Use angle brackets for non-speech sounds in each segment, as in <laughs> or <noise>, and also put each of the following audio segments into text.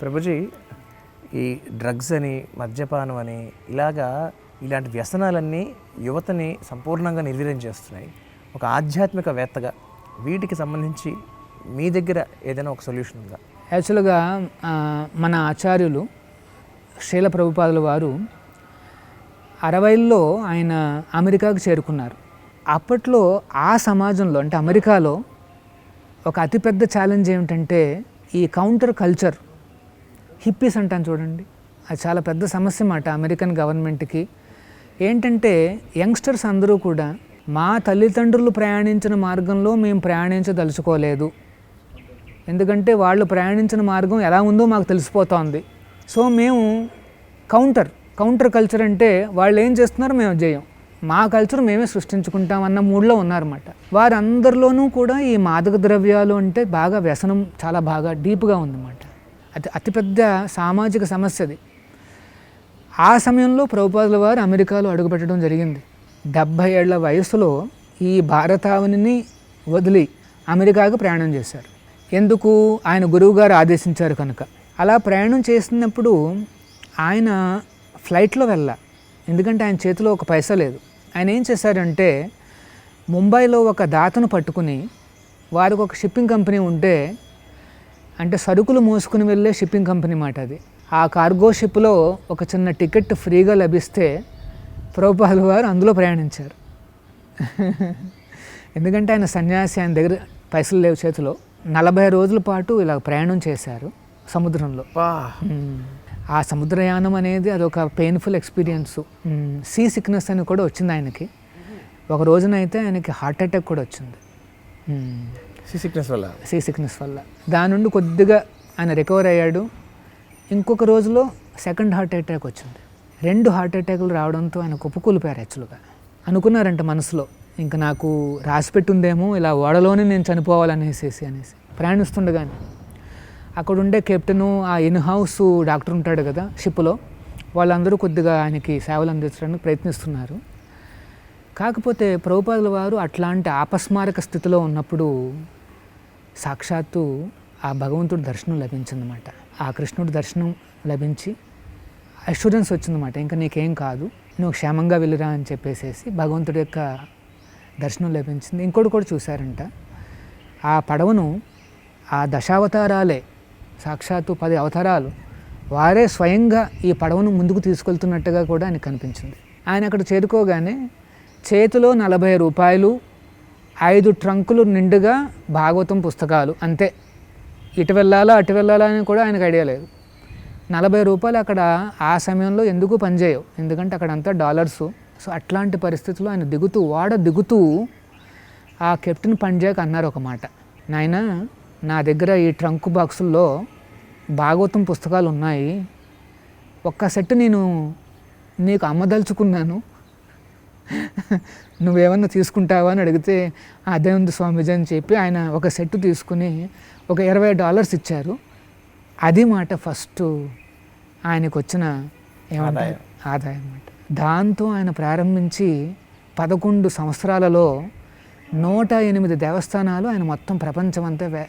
ప్రభుజీ ఈ డ్రగ్స్ అని మద్యపానం అని ఇలాగా ఇలాంటి వ్యసనాలన్నీ యువతని సంపూర్ణంగా నిర్వీర్యం చేస్తున్నాయి. ఒక ఆధ్యాత్మికవేత్తగా వీటికి సంబంధించి మీ దగ్గర ఏదైనా ఒక సొల్యూషన్ ఉందా? యాక్చువల్గా మన ఆచార్యులు శీల ప్రభుపాదుల వారు అరవైల్లో ఆయన అమెరికాకు చేరుకున్నారు. అప్పట్లో ఆ సమాజంలో అంటే అమెరికాలో ఒక అతిపెద్ద ఛాలెంజ్ ఏమిటంటే ఈ కౌంటర్ కల్చర్ హిప్పీస్ అంటాను చూడండి. అది చాలా పెద్ద సమస్య మాట అమెరికన్ గవర్నమెంట్కి. ఏంటంటే యంగ్స్టర్స్ అందరూ కూడా మా తల్లిదండ్రులు ప్రయాణించిన మార్గంలో మేము ప్రయాణించదలుచుకోలేదు. ఎందుకంటే వాళ్ళు ప్రయాణించిన మార్గం ఎలా ఉందో మాకు తెలిసిపోతోంది. సో మేము కౌంటర్ కౌంటర్ కల్చర్ అంటే వాళ్ళు ఏం చేస్తున్నారో మేము చేయం మా కల్చర్ మేమే సృష్టించుకుంటాం అన్న మూడ్లో ఉన్నారన్నమాట. వారందరిలోనూ కూడా ఈ మాదక ద్రవ్యాలు అంటే బాగా వ్యసనం చాలా బాగా డీప్గా ఉందన్నమాట. అతి అతిపెద్ద సామాజిక సమస్య అది. ఆ సమయంలో ప్రభుపాదుల వారు అమెరికాలో అడుగుపెట్టడం జరిగింది. డెబ్భై ఏళ్ళ వయసులో ఈ భారతావనిని వదిలి అమెరికాకు ప్రయాణం చేశారు. ఎందుకు? ఆయన గురువుగారు ఆదేశించారు కనుక. అలా ప్రయాణం చేసినప్పుడు ఆయన ఫ్లైట్లో వెళ్ళా. ఎందుకంటే ఆయన చేతిలో ఒక పైసా లేదు. ఆయన ఏం చేశారంటే ముంబైలో ఒక దాతను పట్టుకుని వారికి ఒక షిప్పింగ్ కంపెనీ ఉంటే అంటే సరుకులు మోసుకుని వెళ్ళే షిప్పింగ్ కంపెనీ మాట అది. ఆ కార్గో షిప్లో ఒక చిన్న టికెట్ ఫ్రీగా లభిస్తే ప్రభుపాదుల వారు అందులో ప్రయాణించారు. <laughs> ఎందుకంటే ఆయన సన్యాసి ఆయన దగ్గర పైసలు లేవు చేతిలో. నలభై రోజుల పాటు ఇలా ప్రయాణం చేశారు సముద్రంలో. ఆ సముద్రయానం అనేది అదొక పెయిన్ఫుల్ ఎక్స్పీరియన్స్ సీ సిక్నెస్ అని కూడా వచ్చింది ఆయనకి. ఒక రోజున అయితే ఆయనకి హార్ట్ అటాక్ కూడా వచ్చింది. సీ సిక్నెస్ వల్ల? సీ సిక్నెస్ వల్ల. దాని నుండి కొద్దిగా ఆయన రికవర్ అయ్యాడు. ఇంకొక రోజులో సెకండ్ హార్ట్ అటాక్ వచ్చింది. రెండు హార్ట్ అటాకులు రావడంతో ఆయన కుప్పకూలిపోయారు యాక్చువల్గా. అనుకున్నారంట మనసులో ఇంకా నాకు రాసిపెట్టుందేమో ఇలా ఓడలోనే నేను చనిపోవాలనేసేసి అనేసి. ప్రయాణిస్తుండగానే అక్కడ ఉండే కెప్టెను ఆ ఇన్ హౌస్ డాక్టర్ ఉంటాడు కదా షిప్లో వాళ్ళందరూ కొద్దిగా ఆయనకి సేవలు అందించడానికి ప్రయత్నిస్తున్నారు. కాకపోతే ప్రభుపాదుల వారు అట్లాంటి ఆపస్మారక స్థితిలో ఉన్నప్పుడు సాక్షాత్తు ఆ భగవంతుడి దర్శనం లభించిందన్నమాట. ఆ కృష్ణుడి దర్శనం లభించి అష్యూరెన్స్ వచ్చిందన్నమాట. ఇంకా నీకేం కాదు నువ్వు క్షేమంగా వెళ్ళిరా అని చెప్పేసేసి భగవంతుడి యొక్క దర్శనం లభించింది. ఇంకోటి కూడా చూశారంట. ఆ పడవను ఆ దశావతారాలే సాక్షాత్తు పది అవతారాలు వారే స్వయంగా ఈ పడవను ముందుకు తీసుకెళ్తున్నట్టుగా కూడా ఆయనకు కనిపించింది. ఆయన అక్కడ చేరుకోగానే చేతిలో నలభై రూపాయలు ఐదు ట్రంకులు నిండుగా భాగవతం పుస్తకాలు అంతే. ఇటు వెళ్ళాలా అటు వెళ్ళాలా అని కూడా ఆయనకు ఐడియా లేదు. నలభై రూపాయలు అక్కడ ఆ సమయంలో ఎందుకు పనిచేయవు? ఎందుకంటే అక్కడ అంతా డాలర్సు. సో అట్లాంటి పరిస్థితుల్లో ఆయన దిగుతూ వాడ దిగుతూ ఆ కెప్టెన్ పంజాక్ అన్నారు ఒక మాట. నాయన నా దగ్గర ఈ ట్రంక్ బాక్సుల్లో భాగవతం పుస్తకాలు ఉన్నాయి. ఒక్క సెట్ నేను నీకు అమ్మదలుచుకున్నాను. నువ్వేమన్నా తీసుకుంటావా అని అడిగితే అదే ఉంది స్వామీజీ అని చెప్పి ఆయన ఒక సెట్ తీసుకుని ఒక ఇరవై డాలర్స్ ఇచ్చారు. అది మాట ఫస్ట్ ఆయనకు వచ్చిన ఏమంటారు? ఆదాయం. అన్నమాట దాంతో ఆయన ప్రారంభించి పదకొండు సంవత్సరాలలో నూట ఎనిమిది దేవస్థానాలు ఆయన మొత్తం ప్రపంచమంతా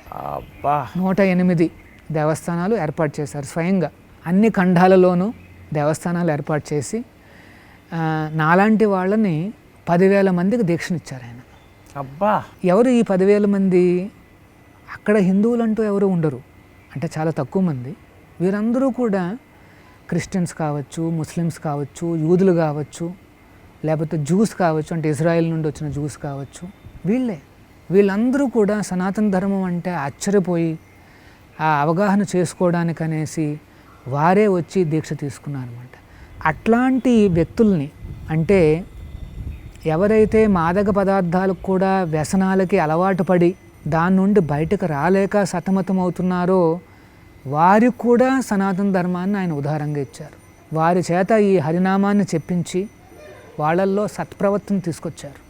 నూట ఎనిమిది దేవస్థానాలు ఏర్పాటు చేశారు స్వయంగా. అన్ని ఖండాలలోనూ దేవస్థానాలు ఏర్పాటు చేసి నాలాంటి వాళ్ళని పదివేల మందికి దీక్షనిచ్చారు ఆయన. అబ్బా! ఎవరు ఈ పదివేల మంది? అక్కడ హిందువులంటూ ఎవరు ఉండరు. అంటే చాలా తక్కువ మంది. వీరందరూ కూడా క్రిస్టియన్స్ కావచ్చు ముస్లిమ్స్ కావచ్చు యూదులు కావచ్చు లేకపోతే జ్యూస్ కావచ్చు అంటే ఇజ్రాయెల్ నుండి వచ్చిన జ్యూస్ కావచ్చు వీళ్ళే. వీళ్ళందరూ కూడా సనాతన ధర్మం అంటే ఆశ్చర్యపోయి ఆ అవగాహన చేసుకోవడానికి అనేసి వారే వచ్చి దీక్ష తీసుకున్నారన్నమాట. అట్లాంటి వ్యక్తుల్ని అంటే ఎవరైతే మాదక పదార్థాలకు కూడా వ్యసనాలకి అలవాటు పడి దాని నుండి బయటకు రాలేక సతమతమవుతున్నారో వారికి కూడా సనాతన ధర్మాన్ని ఆయన ఉదాహరణగా ఇచ్చారు. వారి చేత ఈ హరినామాన్ని చెప్పించి వాళ్ళల్లో సత్ప్రవర్తన తీసుకొచ్చారు.